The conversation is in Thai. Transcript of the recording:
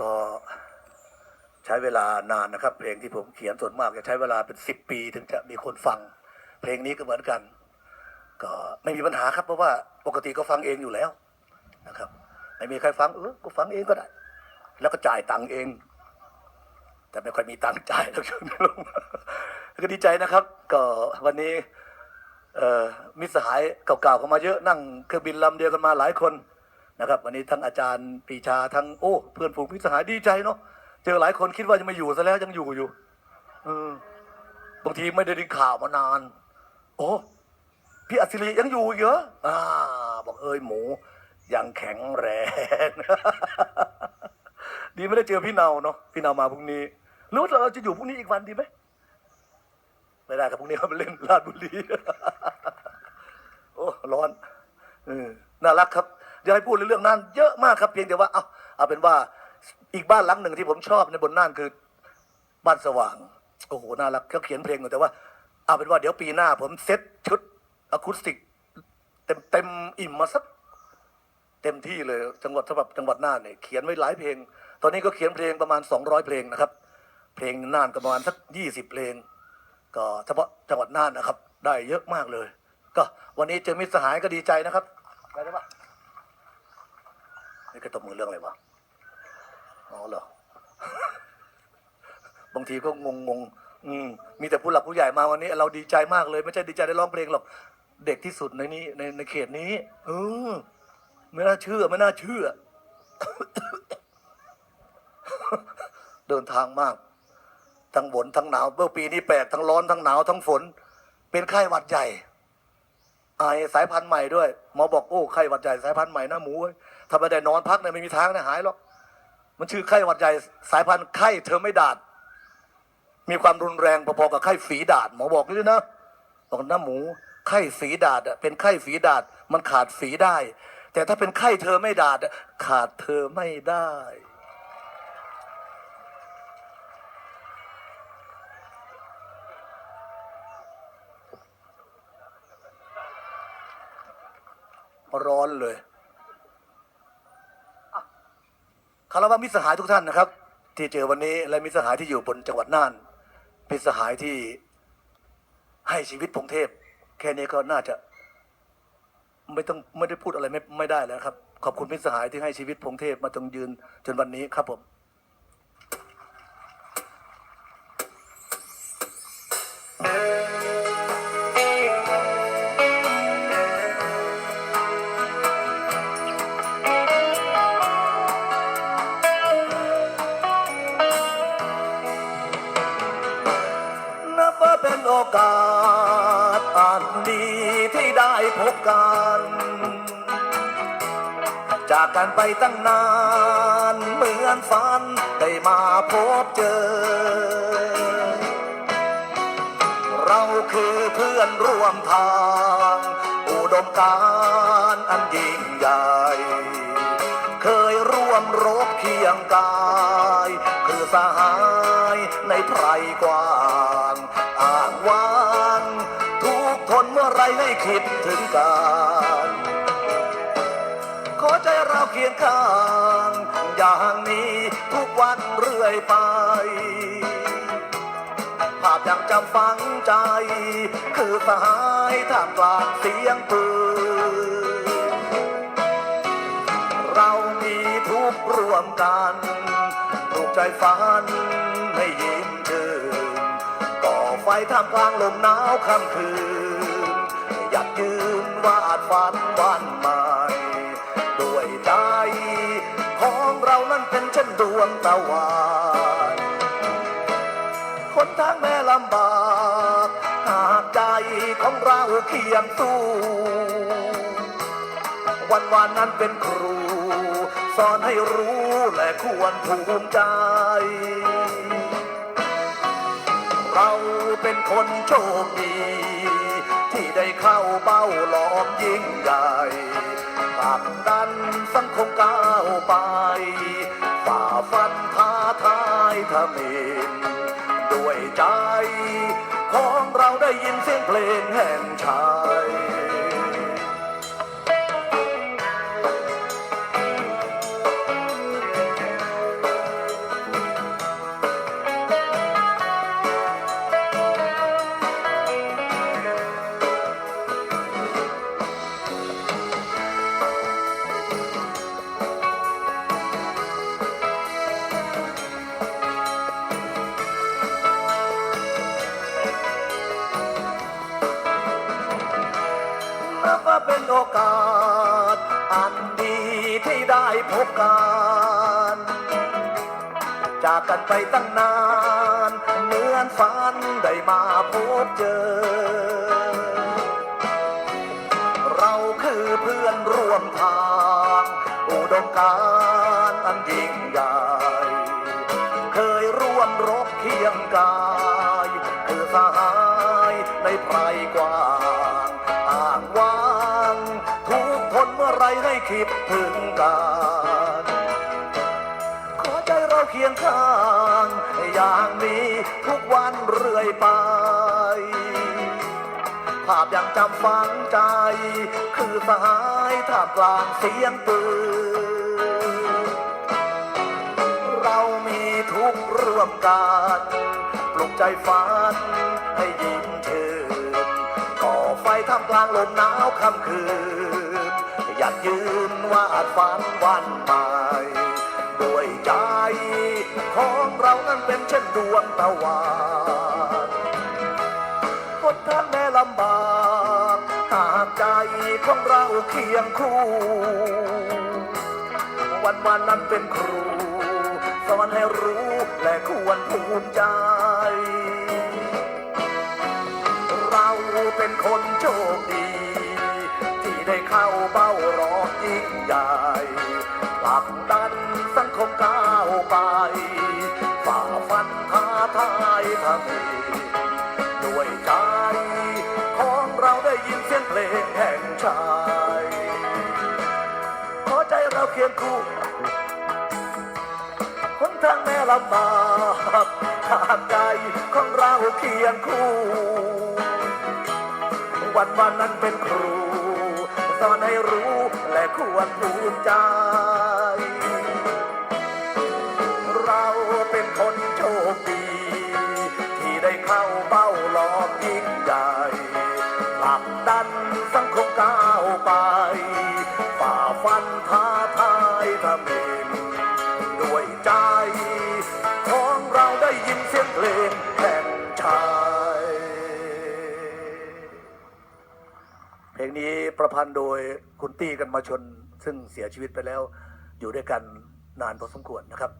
ก็ใช้เวลานานนะครับ เพลงที่ผมเขียนส่วนมากจะใช้เวลาเป็นสิบปี ถึงจะมีคนฟัง เพลงนี้ก็เหมือนกัน ก็ไม่มีปัญหาครับเพราะว่าปกติก็ฟังเองอยู่แล้วนะครับไม่มีใครฟังเออก็ฟังเองก็ได้ แล้วก็จ่ายตังค์เอง แต่ไม่ค่อยมีตังค์จ่ายแล้วช่วงนี้ก็ดีใจนะครับ ก็วันนี้มิตรสหายเก่าๆเข้ามาเยอะนั่งเครื่องบินลำเดียวกันมาหลายคน นะครับ วันนี้ทั้งอาจารย์ปีชาทั้งโอ้เพื่อนฝูงมิสหายดีใจเนาะเจอหลายคนคิดว่าจะไม่อยู่ซะแล้วยังอยู่อยู่เออบางทีไม่ได้ดิข่าวมานาน โอ้พี่อัศรียังอยู่เหรออ่าบอกเอ้ยหมูยังแข็งแรง ดีไม่ได้เจอพี่เนาเนาะพี่เนามาพรุ่งนี้หรือว่าเราจะอยู่พรุ่งนี้อีกวันดีไหมไม่ได้ครับพรุ่งนี้เขาไปเล่นราชบุรีโอ้ร้อนเออน่ารักครับ อย่าให้พูดเรื่องน่านเยอะมากครับเพียงแต่ว่าเอาเอาเป็นว่าอีกบ้านหลังหนึ่งที่ผมชอบในบนน่านคือบ้านสว่าง โอ้โหน่ารักเขาเขียนเพลงอยู่แต่ว่าเอาเป็นว่าเดี๋ยวปีหน้า ผมเซ็ตชุดอะคูสติก เต็มเต็มอิ่มมาสักเต็มที่เลยจังหวัดสำหรับจังหวัดน่านเนี่ยเขียนไว้หลายเพลง ตอนนี้ก็เขียนเพลงประมาณสองร้อยเพลงนะครับ เพลงน่านประมาณสักยี่สิบเพลง ก็เฉพาะจังหวัดน่านนะครับ ได้เยอะมากเลย ก็วันนี้เจอมิตรสหายก็ดีใจนะครับไปได้ปะ นี่ก็ตบมือเรื่องอะไรวะอ๋อเหรอบางทีก็งงงๆอืมมีแต่ผู้หลักผู้ใหญ่มาวันนี้ เราดีใจมากเลย ไม่ใช่ดีใจได้ร้องเพลงหรอก เด็กที่สุดในนี้ในในเขตนี้เออไม่น่าเชื่อไม่น่าเชื่อ เดินทางมาก ทั้งฝนทั้งหนาวเมื่อปีนี้แปลกทั้งร้อนทั้งหนาวทั้งฝน เป็นไข้หวัดใหญ่ ไอสายพันธุ์ใหม่ด้วยหมอบอกโอ้ไข้หวัดใหญ่สายพันธุ์ใหม่นะหมูเว้ยถ้าไม่ได้นอนพักเนี่ยไม่มีทางนะหายหรอกมันชื่อไข้หวัดใหญ่สายพันธุ์ไข้เธอไม่ดาดมีความรุนแรงพอๆกับไข้ฝีดาดหมอบอกด้วยนะบอกน้าหมูไข้ฝีดาดอะเป็นไข้ฝีดาดมันขาดฝีได้ แต่ถ้าเป็นไข้เธอไม่ดาดอะขาดเธอไม่ได้ ร้อนเลยคารวะมิสหายทุกท่านนะครับ ที่เจอวันนี้และมิสหายที่อยู่บนจังหวัดน่านเป็นสหายที่ให้ชีวิตพงเทพ แค่นี้ก็น่าจะ ไม่ต้องไม่ได้พูดอะไรไม่ไม่ได้แล้วครับ ขอบคุณมิสหายที่ให้ชีวิตพงเทพมาจงยืนจนวันนี้ครับผม อกาสอันดีที่ได้พบกัน จากกันไปตั้งนานเหมือนฝันได้มาพบเจอ เราคือเพื่อนร่วมทาง อุดมการอันยิ่งใหญ่ เคยร่วมรบเคียงกาย คือสหายในไพรกว้างอ่าง วางทุกคนเมื่อไรให้คิดถึงกัน ขอใจเราเคียงข้าง อย่างนี้ทุกวันเรื่อยไป ภาพยังจำฝังใจ คือสหายท่ามกลางเสียงปืน เรามีทุกร่วมกันปลูกใจฝันให้ยิ้มชื่น ไฟท่ามกลางลมหนาวค่ำคืน อยากยืนวาดฝันวันใหม่ด้วยใจของเรานั้นเป็นเช่นดวงตะวันคนทางแม่ลำบาก หากใจของเราเคียงสู้วันวานนั้นเป็นครู สอนให้รู้และควรภูมิใจ เราเป็นคนโชคดี ที่ได้เข้าเป้าล้อมยิ่งใหญ่ผลักดันสังคมก้าวไปฝ่าฟันท้าทายทะมินด้วยใจ ของเราได้ยินเสียงเพลงแห่งชัย เป็นโอกาส อันดีที่ได้พบกัน จากกันไปตั้งนานเหมือนฝันได้มาพบเจอ เราคือเพื่อนร่วมทาง อุดมการอันยิ่งใหญ่ เคยร่วมรบเคียงกา คิดถึงกัน ขอใจเราเคียงข้าง อย่างนี้ทุกวันเรื่อยไป ภาพยังจำฝังใจ คือสหายท่ามกลางเสียงปืน เรามีทุกร่วมกันปลุกใจฝันให้ยิ้มชื่นก่อไฟท่ามกลางลมหนาวค่ำคืน อยากยืนวาดฝันวันใหม่ด้วยใจของเรานั้นเป็นเช่นดวงตะวันหนทางแม้ลำบากหากใจของเราเคียงคู่ วันวันนั้นเป็นครู สอนให้รู้และควรภูมิใจ เราเป็นคนโชคดี ด้วยใจของเราได้ยินเสียงเพลงแห่งชายขอใจเราเคียงคู่หนทางแม้ลำบากหากใจของเราเคียงคู่ วันวันนั้นเป็นครูสอนให้รู้และควรภูมิใจ ยิ่งใหญ่ผลักดันสังคมก้าวไป ฝ่าฟันท้าทายทำเองด้วยใจ ของเราได้ยินเสียงเพลงแห่งชายเพลงนี้ประพันธ์โดยคุณตี้กันมาชน ซึ่งเสียชีวิตไปแล้วอยู่ด้วยกันนานพอสมควรนะครับ